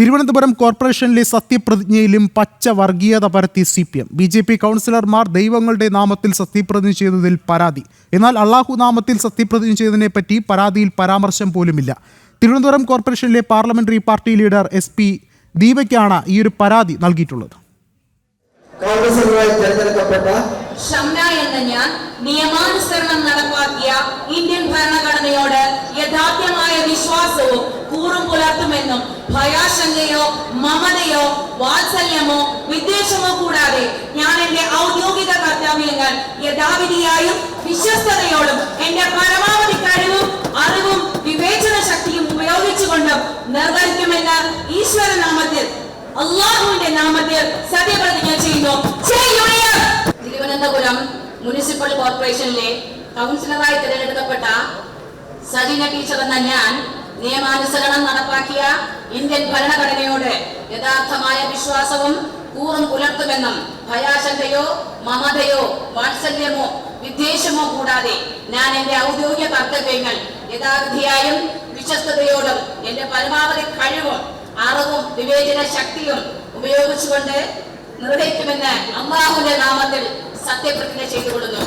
തിരുവനന്തപുരം കോർപ്പറേഷനിലെ സത്യപ്രതിജ്ഞയിലും പച്ച വർഗീയത പരത്തി C P M B J P കൗൺസിലർമാർ ദൈവങ്ങളുടെ നാമത്തിൽ സത്യപ്രതിജ്ഞ ചെയ്തതിൽ പരാതി. എന്നാൽ അള്ളാഹു നാമത്തിൽ സത്യപ്രതിജ്ഞ ചെയ്തതിനെ പറ്റി പരാതിയിൽ പരാമർശം പോലുമില്ല. തിരുവനന്തപുരം കോർപ്പറേഷനിലെ parliamentary party leader S P ദീപയ്ക്കാണ് ഈ ഒരു പരാതി നൽകിയിട്ടുള്ളത്. കോൺഗ്രസുമായി തെരഞ്ഞെടുക്കപ്പെട്ട ഷംന എന്ന ഞാൻ നിയമാനുസരണം നടപ്പാക്കിയ ഇന്ത്യൻ ഭരണഘടനയോട് യഥാർത്ഥമായ വിശ്വാസവും കൂറും പുലർത്തുമെന്നും ഭയാശങ്കയോ മമതയോ വാത്സല്യമോ വിദ്വേഷമോ കൂടാതെ ഞാൻ എന്റെ ഔദ്യോഗിക കർത്തവ്യങ്ങൾ യഥാവിധിയായും വിശ്വസ്തയോടും എന്റെ പരമാവധി കഴിവും അറിവും വിവേചന ശക്തിയും ഉപയോഗിച്ചുകൊണ്ടും നിർവഹിക്കുമെന്ന് ഈശ്വര നാമത്തിൽ അള്ളാഹുവിന്റെ നാമത്തിൽ സത്യപ്രതിജ്ഞ ചെയ്യുന്നു. തിരുവനന്തപുരം മുനിസിപ്പൽ കോർപ്പറേഷനിലെ കൗൺസിലറായി തിരഞ്ഞെടുക്കപ്പെട്ട സജീന ടീച്ചർ എന്ന ഞാൻ നിയമാനുസരണം നടപ്പാക്കിയ ഇന്ത്യൻ ഭരണഘടനയോട് യഥാർത്ഥമായ വിശ്വാസവും കൂറും പുലർത്തുമെന്നും ഭയാശങ്കയോ മമതയോ വാത്സല്യമോ വിദ്വേഷമോ കൂടാതെ ഞാൻ എന്റെ ഔദ്യോഗിക കർത്തവ്യങ്ങൾ യഥാവിധിയായും വിശ്വസ്തയോടും എന്റെ പരമാവധി കഴിവും അറിവും വിവേചന ശക്തിയും ഉപയോഗിച്ചുകൊണ്ട് നിർവഹിക്കുമെന്ന് അമ്മാഹുന്റെ നാമത്തിൽ സത്യപ്രതിജ്ഞ ചെയ്തുകൊള്ളുന്നു.